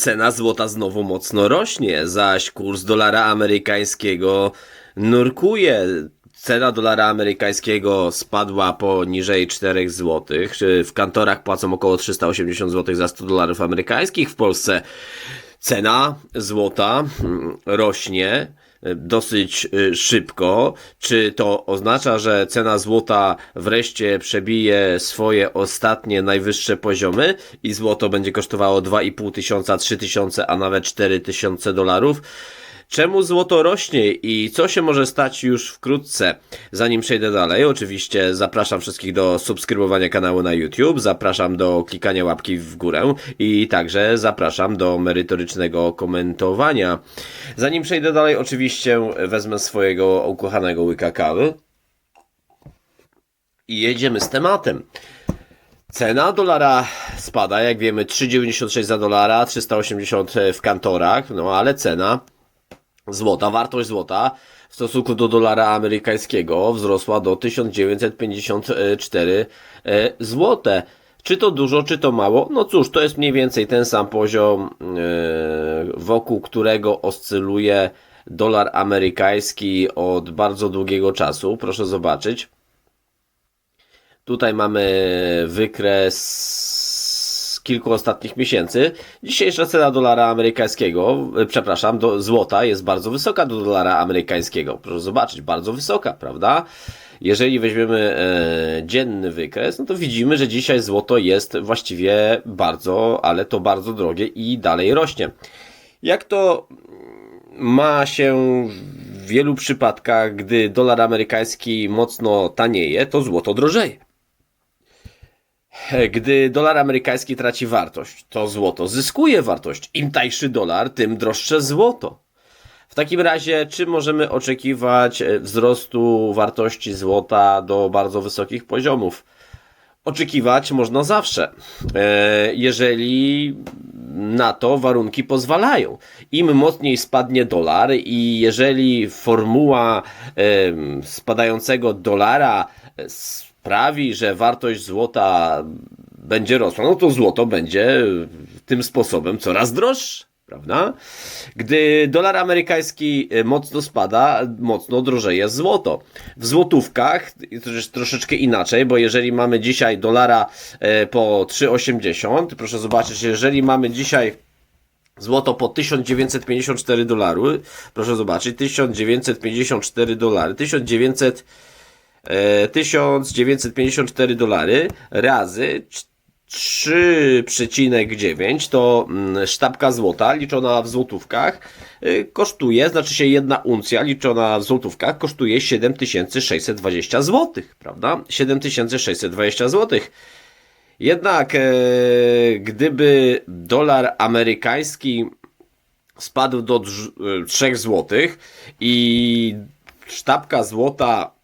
Cena złota znowu mocno rośnie, zaś kurs dolara amerykańskiego nurkuje. Cena dolara amerykańskiego spadła poniżej 4 zł. W kantorach płacą około 380 zł za 100 dolarów amerykańskich. W Polsce cena złota mm, rośnie dosyć y, szybko. Czy to oznacza, że cena złota wreszcie przebije swoje ostatnie najwyższe poziomy i złoto będzie kosztowało 2,5 tysiąca, 3 tysiące, a nawet 4 tysiące dolarów? Czemu złoto rośnie i co się może stać już wkrótce? Zanim przejdę dalej, oczywiście zapraszam wszystkich do subskrybowania kanału na YouTube, zapraszam do klikania łapki w górę i także zapraszam do merytorycznego komentowania. Zanim przejdę dalej, oczywiście wezmę swojego ukochanego łyka kawy i jedziemy z tematem. Cena dolara spada, jak wiemy 3,96 za dolara, 380 w kantorach, no ale cena złota, wartość złota w stosunku do dolara amerykańskiego wzrosła do 1954 e, złote. Czy to dużo, czy to mało? No cóż, to jest mniej więcej ten sam poziom, e, wokół którego oscyluje dolar amerykański od bardzo długiego czasu. Proszę zobaczyć. Tutaj mamy wykres z kilku ostatnich miesięcy. Dzisiejsza cena dolara amerykańskiego, e, przepraszam, do złota jest bardzo wysoka do dolara amerykańskiego. Proszę zobaczyć, bardzo wysoka, prawda? Jeżeli weźmiemy e, dzienny wykres, no to widzimy, że dzisiaj złoto jest właściwie bardzo, ale to bardzo drogie i dalej rośnie. Jak to ma się w wielu przypadkach, gdy dolar amerykański mocno tanieje, to złoto drożeje. Gdy dolar amerykański traci wartość, to złoto zyskuje wartość. Im tańszy dolar, tym droższe złoto. W takim razie, czy możemy oczekiwać e, wzrostu wartości złota do bardzo wysokich poziomów? Oczekiwać można zawsze, e, jeżeli na to warunki pozwalają. Im mocniej spadnie dolar i jeżeli formuła spadającego dolara sprawi, że wartość złota będzie rosła, no to złoto będzie tym sposobem coraz droższe. Prawda? Gdy dolar amerykański mocno spada, mocno drożeje złoto. W złotówkach to jest troszeczkę inaczej, bo jeżeli mamy dzisiaj dolara e, po 3,80, proszę zobaczyć, jeżeli mamy dzisiaj Złoto po 1954 dolary. Proszę zobaczyć, 1954 dolary. 1900 1954 dolary razy 3,9 to mm, sztabka złota liczona w złotówkach y, kosztuje, znaczy się jedna uncja liczona w złotówkach kosztuje 7620 zł, prawda? 7620 zł. Jednak e, gdyby dolar amerykański spadł do 3 zł i sztabka złota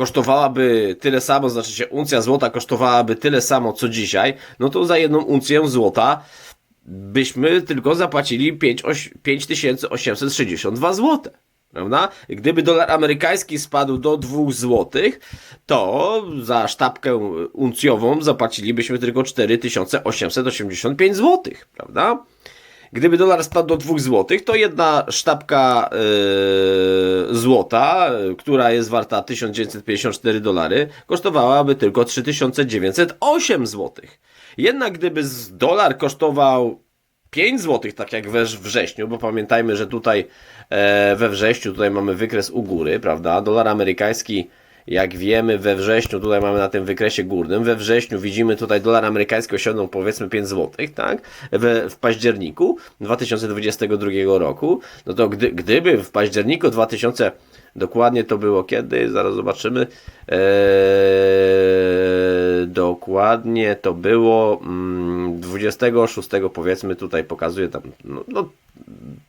kosztowałaby tyle samo, znaczy się uncja złota kosztowałaby tyle samo co dzisiaj, no to za jedną uncję złota byśmy tylko zapłacili 5862 zł. Prawda? Gdyby dolar amerykański spadł do 2 zł, to za sztabkę uncjową zapłacilibyśmy tylko 4885 zł. Prawda? Gdyby dolar spadł do 2 zł, to jedna sztabka yy, złota, która jest warta 1954 dolary, kosztowałaby tylko 3908 zł. Jednak gdyby dolar kosztował 5 zł, tak jak we wrześniu, bo pamiętajmy, że tutaj e, we wrześniu tutaj mamy wykres u góry, prawda? Dolar amerykański jak wiemy, we wrześniu, tutaj mamy na tym wykresie górnym, we wrześniu widzimy tutaj dolar amerykański osiągnął powiedzmy 5 zł, tak? W, w październiku 2022 roku, no to gdy, gdyby w październiku 2000 Dokładnie to było kiedy? Zaraz zobaczymy. Eee, dokładnie to było mm, 26 powiedzmy tutaj pokazuje tam no, no,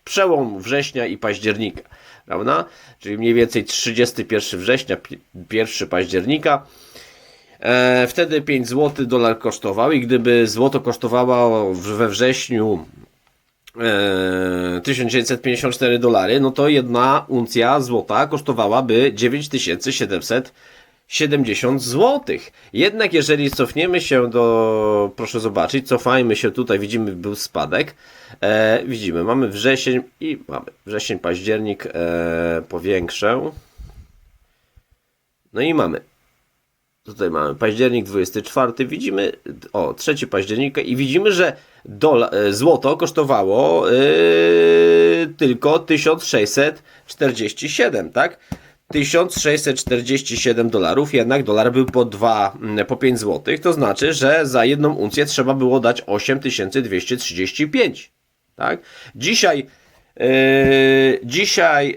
przełom września i października prawda? Czyli mniej więcej 31 września, 1 października. E, wtedy 5 zł dolar kosztował i gdyby złoto kosztowało we wrześniu 1954 dolary, no to jedna uncja złota kosztowałaby 9700 70 zł. Jednak jeżeli cofniemy się do, proszę zobaczyć, cofajmy się tutaj, widzimy był spadek. E, widzimy, mamy wrzesień i mamy wrzesień, październik, e, powiększę. No i mamy. Tutaj mamy październik 24, widzimy, o, 3 października i widzimy, że dola, e, złoto kosztowało yy, tylko 1647, tak? 1647 dolarów, jednak dolar był po 2, mm, po 5 zł, to znaczy, że za jedną uncję trzeba było dać 8235, tak? Dzisiaj Yy, dzisiaj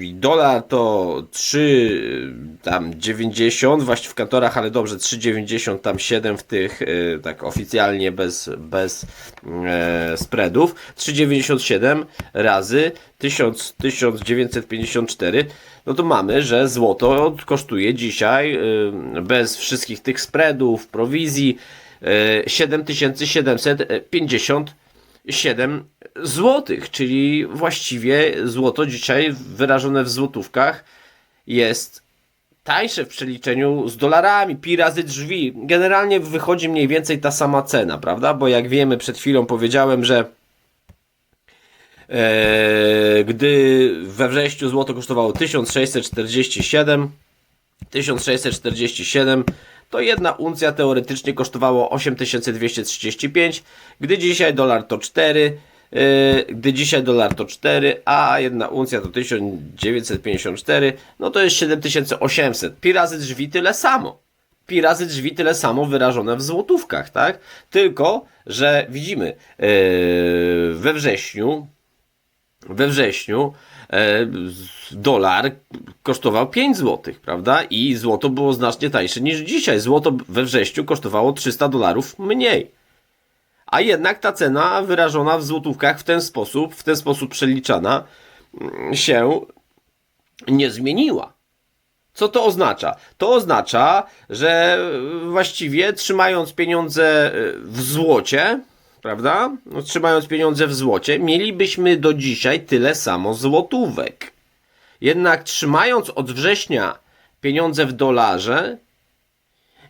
yy, dolar to 3 tam 90 właśnie w kantorach, ale dobrze 3,90 tam 7 w tych yy, tak oficjalnie bez, bez yy, spreadów. 3,97 razy 1000, 1954 no to mamy, że złoto kosztuje dzisiaj yy, bez wszystkich tych spreadów, prowizji yy, 7750 7 złotych, czyli właściwie złoto dzisiaj wyrażone w złotówkach jest tańsze w przeliczeniu z dolarami, pi razy drzwi. Generalnie wychodzi mniej więcej ta sama cena, prawda? Bo jak wiemy, przed chwilą powiedziałem, że e, gdy we wrześniu złoto kosztowało 1647, 1647 to jedna uncja teoretycznie kosztowało 8235, gdy dzisiaj dolar to 4, yy, gdy dzisiaj dolar to 4, a jedna uncja to 1954, no to jest 7800. Pi razy drzwi tyle samo. Pi razy drzwi tyle samo wyrażone w złotówkach, tak? Tylko, że widzimy yy, we wrześniu we wrześniu dolar kosztował 5 zł, prawda? I złoto było znacznie tańsze niż dzisiaj. Złoto we wrześniu kosztowało 300 dolarów mniej. A jednak ta cena wyrażona w złotówkach w ten sposób, w ten sposób przeliczana mm, się nie zmieniła. Co to oznacza? To oznacza, że właściwie trzymając pieniądze w złocie, prawda? No, trzymając pieniądze w złocie, mielibyśmy do dzisiaj tyle samo złotówek. Jednak trzymając od września pieniądze w dolarze,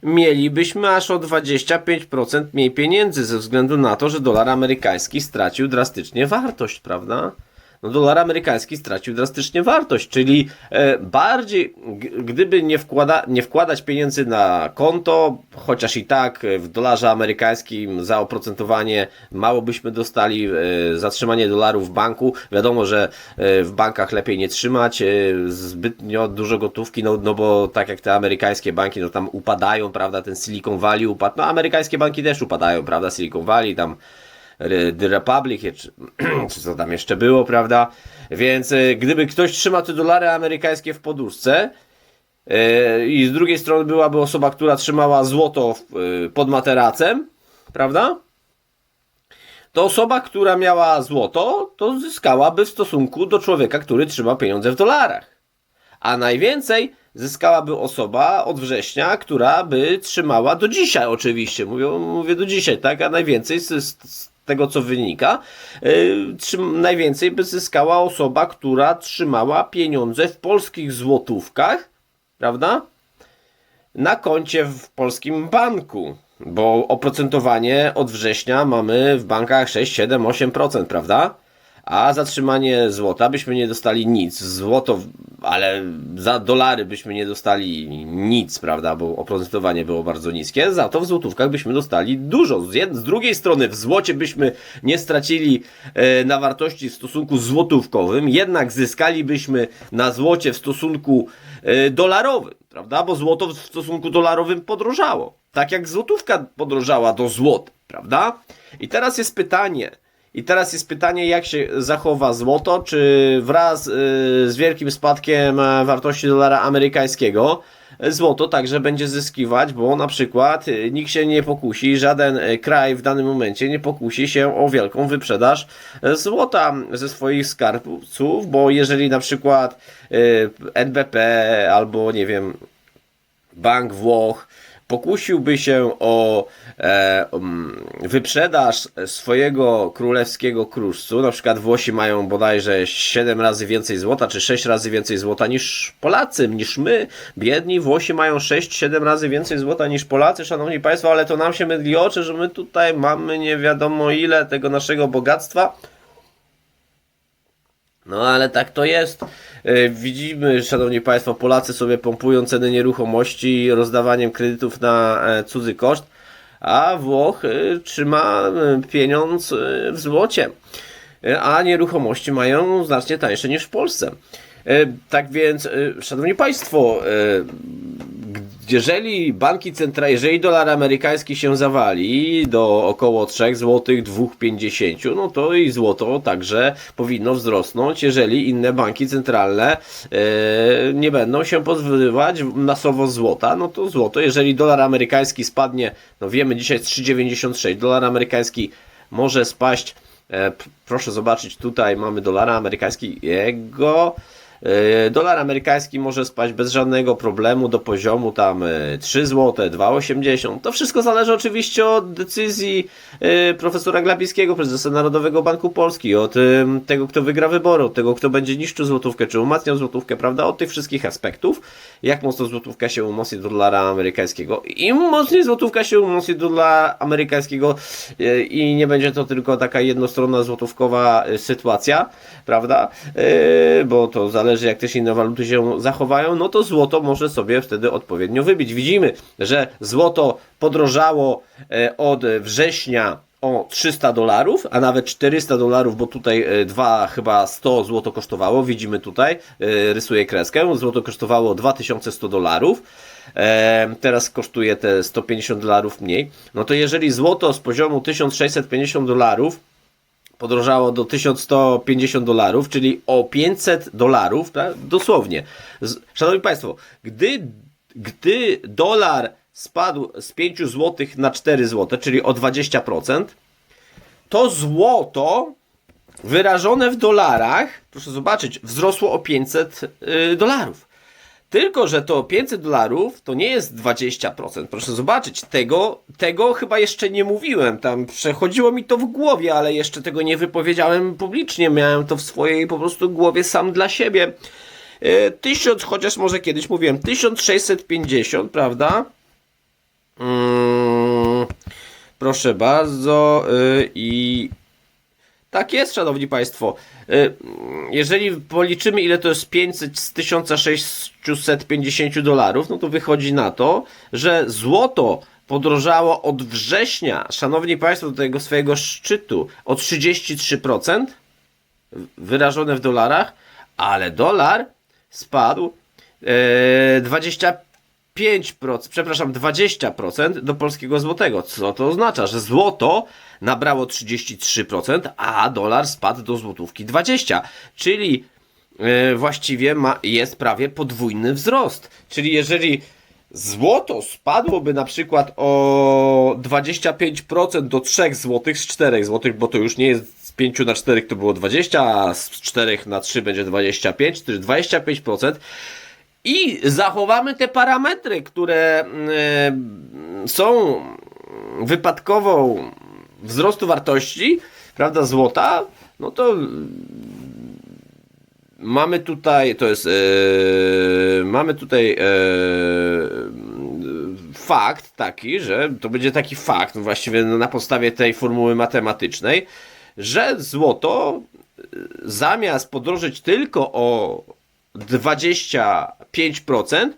mielibyśmy aż o 25% mniej pieniędzy ze względu na to, że dolar amerykański stracił drastycznie wartość, prawda? No dolar amerykański stracił drastycznie wartość, czyli e, bardziej, gdyby nie, wkłada, nie wkładać pieniędzy na konto, chociaż i tak w dolarze amerykańskim za oprocentowanie mało byśmy dostali, e, zatrzymanie dolarów w banku, wiadomo, że e, w bankach lepiej nie trzymać zbytnio dużo gotówki, no, no bo tak jak te amerykańskie banki, no tam upadają, prawda, ten Silicon Valley upadł, no amerykańskie banki też upadają, prawda, Silicon Valley tam The Republic, czy, czy co tam jeszcze było, prawda? Więc e, gdyby ktoś trzymał te dolary amerykańskie w poduszce e, i z drugiej strony byłaby osoba, która trzymała złoto e, pod materacem, prawda? To osoba, która miała złoto, to zyskałaby w stosunku do człowieka, który trzyma pieniądze w dolarach. A najwięcej zyskałaby osoba od września, która by trzymała do dzisiaj oczywiście, mówię, mówię do dzisiaj, tak? A najwięcej z, z tego co wynika, yy, najwięcej by zyskała osoba, która trzymała pieniądze w polskich złotówkach, prawda? Na koncie w polskim banku. Bo oprocentowanie od września mamy w bankach 6, 7, 8%, prawda? A zatrzymanie złota byśmy nie dostali nic. Złoto, ale za dolary byśmy nie dostali nic, prawda, bo oprocentowanie było bardzo niskie. Za to w złotówkach byśmy dostali dużo. Z, jed- z drugiej strony w złocie byśmy nie stracili e, na wartości w stosunku złotówkowym, jednak zyskalibyśmy na złocie w stosunku e, dolarowym, prawda, bo złoto w stosunku dolarowym podrożało. Tak jak złotówka podrożała do złota, prawda? I teraz jest pytanie, i teraz jest pytanie, jak się zachowa złoto, czy wraz y, z wielkim spadkiem e, wartości dolara amerykańskiego złoto także będzie zyskiwać, bo na przykład y, nikt się nie pokusi, żaden y, kraj w danym momencie nie pokusi się o wielką wyprzedaż złota ze swoich skarbców, bo jeżeli na przykład NBP albo nie wiem, Bank Włoch pokusiłby się o e, um, wyprzedaż swojego królewskiego kruszcu, na przykład Włosi mają bodajże 7 razy więcej złota, czy 6 razy więcej złota niż Polacy, niż my, biedni Włosi mają 6-7 razy więcej złota niż Polacy, szanowni państwo, ale to nam się mydli oczy, że my tutaj mamy nie wiadomo ile tego naszego bogactwa, no ale tak to jest. E, Widzimy, szanowni państwo, Polacy sobie pompują ceny nieruchomości rozdawaniem kredytów na e, cudzy koszt, a Włoch e, trzyma pieniądz w złocie, a nieruchomości mają znacznie tańsze niż w Polsce. Tak więc, szanowni państwo, jeżeli banki centralne, jeżeli dolar amerykański się zawali do około 3 zł 2,50, no to i złoto także powinno wzrosnąć, jeżeli inne banki centralne e, nie będą się pozbywać masowo złota, no to złoto, jeżeli dolar amerykański spadnie, no wiemy dzisiaj jest 3,96, dolar amerykański może spaść, e, proszę zobaczyć, tutaj mamy dolara amerykańskiego, Dolar amerykański może spaść bez żadnego problemu do poziomu tam e, 3 zł, 2,80. To wszystko zależy oczywiście od decyzji e, profesora Glapińskiego, prezesa Narodowego Banku Polski, od tego, kto wygra wybory, od tego, kto będzie niszczył złotówkę, czy umacniał złotówkę, prawda? Od tych wszystkich aspektów, jak mocno złotówka się umocni do dolara amerykańskiego. Im mocniej złotówka się umocni do dolara amerykańskiego e, i nie będzie to tylko taka jednostronna złotówkowa e, sytuacja, prawda? E, Bo to zależy jak też inne waluty się zachowają, no to złoto może sobie wtedy odpowiednio wybić. Widzimy, że złoto podrożało e, od września o 300 dolarów, a nawet 400 dolarów, bo tutaj e, dwa chyba 100 złoto kosztowało, widzimy tutaj, e, rysuję kreskę, złoto kosztowało 2100 dolarów, teraz kosztuje te 150 dolarów mniej, no to jeżeli złoto z poziomu 1650 dolarów podrożało do 1150 dolarów, czyli o 500 dolarów, tak? dosłownie. Szanowni Państwo, gdy, gdy dolar spadł z 5 zł na 4 zł, czyli o 20%, to złoto wyrażone w dolarach, proszę zobaczyć, wzrosło o 500 y, dolarów. Tylko, że to 500 dolarów to nie jest 20%. Proszę zobaczyć, tego, tego chyba jeszcze nie mówiłem. Tam przechodziło mi to w głowie, ale jeszcze tego nie wypowiedziałem publicznie. Miałem to w swojej po prostu głowie sam dla siebie. E, 1000, chociaż może kiedyś mówiłem, 1650, prawda? Mm, proszę bardzo. y, I tak jest, szanowni państwo. Y, jeżeli policzymy, ile to jest 500 z 1650 dolarów, no to wychodzi na to, że złoto podrożało od września, szanowni państwo, do tego swojego szczytu o 33%, wyrażone w dolarach, ale dolar spadł e, 25 5%, przepraszam, 20% do polskiego złotego. Co to oznacza? Że złoto nabrało 33%, a dolar spadł do złotówki 20%. Czyli yy, właściwie ma, jest prawie podwójny wzrost. Czyli jeżeli złoto spadłoby na przykład o 25% do 3 zł z 4 zł, bo to już nie jest z 5 na 4 to było 20, a z 4 na 3 będzie 25, czyli 25%, i zachowamy te parametry, które mm, są wypadkową wzrostu wartości, prawda, złota, no to mamy tutaj, to jest, e, mamy tutaj e, fakt taki, że to będzie taki fakt, właściwie na podstawie tej formuły matematycznej, że złoto e, zamiast podrożyć tylko o 25%,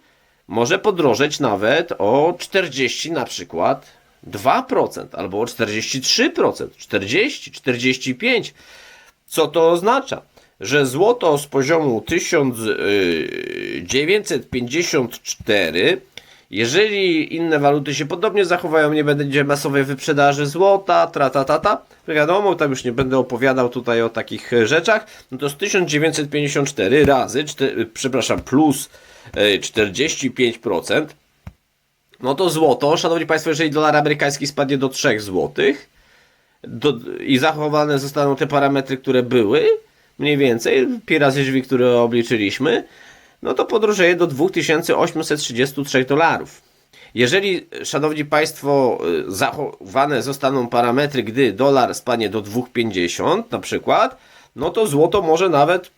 może podrożeć nawet o 40 na przykład 2% albo o 43%, 40, 45. Co to oznacza? Że złoto z poziomu y, 1954, jeżeli inne waluty się podobnie zachowają, nie będzie masowej wyprzedaży złota, tra ta, ta, ta, to wiadomo, tam już nie będę opowiadał tutaj o takich e, rzeczach, no to z 1954 razy, czte- przepraszam, plus e, 45%, no to złoto, szanowni państwo, jeżeli dolar amerykański spadnie do 3 złotych, do, i zachowane zostaną te parametry, które były, mniej więcej, pi razy drzwi, które obliczyliśmy, no to podrożeje do 2833 dolarów. Jeżeli, szanowni państwo, y, zachowane zostaną parametry, gdy dolar spadnie do 2,50 na przykład, no to złoto może nawet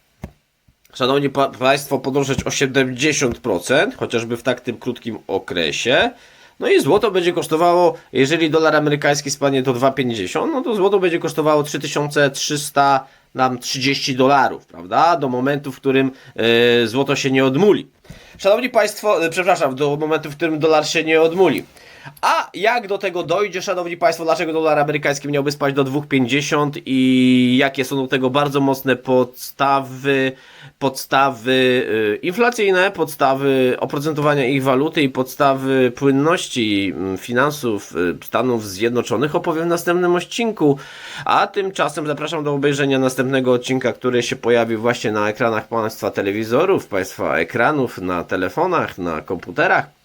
Szanowni pa- Państwo, podążać o 70%, chociażby w tak tym krótkim okresie. No i złoto będzie kosztowało, jeżeli dolar amerykański spadnie do 2,50, no to złoto będzie kosztowało 3300 nam 30 dolarów, prawda? Do momentu, w którym e, złoto się nie odmuli. Szanowni Państwo, e, przepraszam, do momentu, w którym dolar się nie odmuli. A jak do tego dojdzie, szanowni państwo, dlaczego dolar amerykański miałby spaść do 2,50 i jakie są do tego bardzo mocne podstawy, podstawy y, inflacyjne, podstawy oprocentowania ich waluty i podstawy płynności mm, finansów y, Stanów Zjednoczonych opowiem w następnym odcinku. A tymczasem zapraszam do obejrzenia następnego odcinka, który się pojawi właśnie na ekranach państwa telewizorów, państwa ekranów, na telefonach, na komputerach.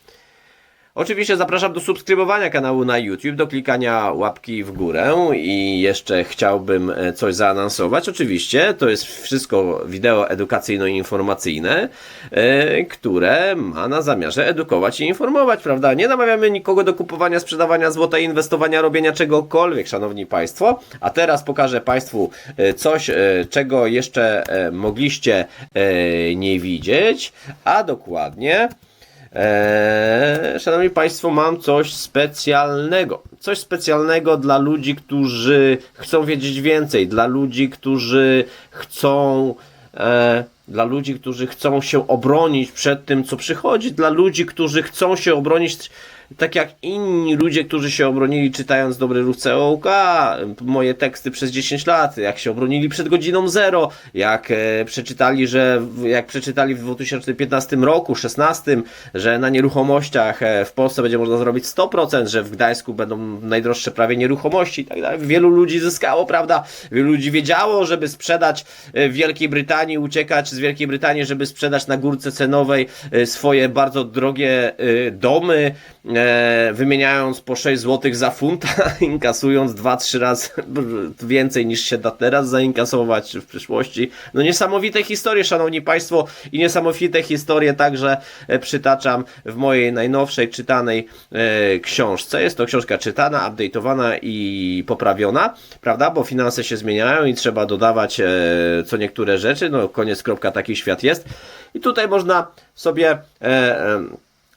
Oczywiście zapraszam do subskrybowania kanału na YouTube, do klikania łapki w górę i jeszcze chciałbym e, coś zaanonsować. Oczywiście to jest wszystko wideo edukacyjno-informacyjne, e, które ma na zamiarze edukować i informować, prawda? Nie namawiamy nikogo do kupowania, sprzedawania złota, inwestowania, robienia czegokolwiek, szanowni państwo. A teraz pokażę państwu e, coś, czego jeszcze mogliście nie widzieć, a dokładnie Eee, szanowni Państwo, mam coś specjalnego. Coś specjalnego dla ludzi, którzy chcą wiedzieć więcej, dla ludzi, którzy chcą. E, dla ludzi, którzy chcą się obronić przed tym, co przychodzi, dla ludzi, którzy chcą się obronić tak jak inni ludzie, którzy się obronili czytając Dobry Ruch COK, moje teksty przez 10 lat, jak się obronili przed godziną zero, jak e, przeczytali, że jak przeczytali w 2015 roku, 16, że na nieruchomościach e, w Polsce będzie można zrobić 100%, że w Gdańsku będą najdroższe prawie nieruchomości i tak dalej. Wielu ludzi zyskało, prawda? Wielu ludzi wiedziało, żeby sprzedać e, w Wielkiej Brytanii, uciekać z Wielkiej Brytanii, żeby sprzedać na górce cenowej e, swoje bardzo drogie domy, wymieniając po 6 zł za funta, inkasując 2-3 razy więcej niż się da teraz zainkasować w przyszłości. No niesamowite historie, szanowni państwo, i niesamowite historie także e, przytaczam w mojej najnowszej czytanej e, książce. Jest to książka czytana, update'owana i poprawiona, prawda? Bo finanse się zmieniają i trzeba dodawać e, co niektóre rzeczy. No koniec kropka, taki świat jest. I tutaj można sobie e, e,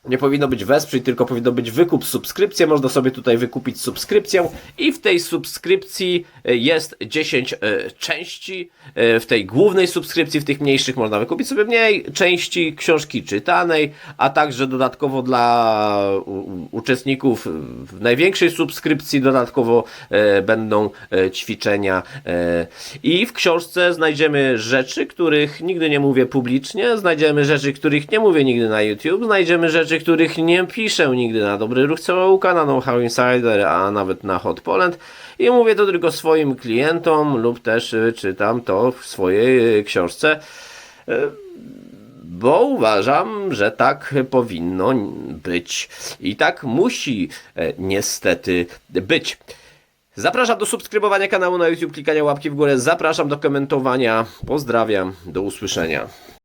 nie powinno być wesprzyj, tylko powinno być wykup subskrypcję. Można sobie tutaj wykupić subskrypcję i w tej subskrypcji e, jest 10 e, części. E, W tej głównej subskrypcji, w tych mniejszych można wykupić sobie mniej części książki czytanej, a także dodatkowo dla uczestników w największej subskrypcji dodatkowo będą ćwiczenia i w książce znajdziemy rzeczy, których nigdy nie mówię publicznie, znajdziemy rzeczy, których nie mówię nigdy na YouTube, znajdziemy rzeczy, których nie piszę nigdy na Dobry Ruch COK, na Know How Insider, a nawet na Hot Poland i mówię to tylko swoim klientom lub też y, czytam to w swojej y, książce bo uważam, że tak powinno być i tak musi e, niestety być. Zapraszam do subskrybowania kanału na YouTube, klikania łapki w górę, zapraszam do komentowania. Pozdrawiam, do usłyszenia.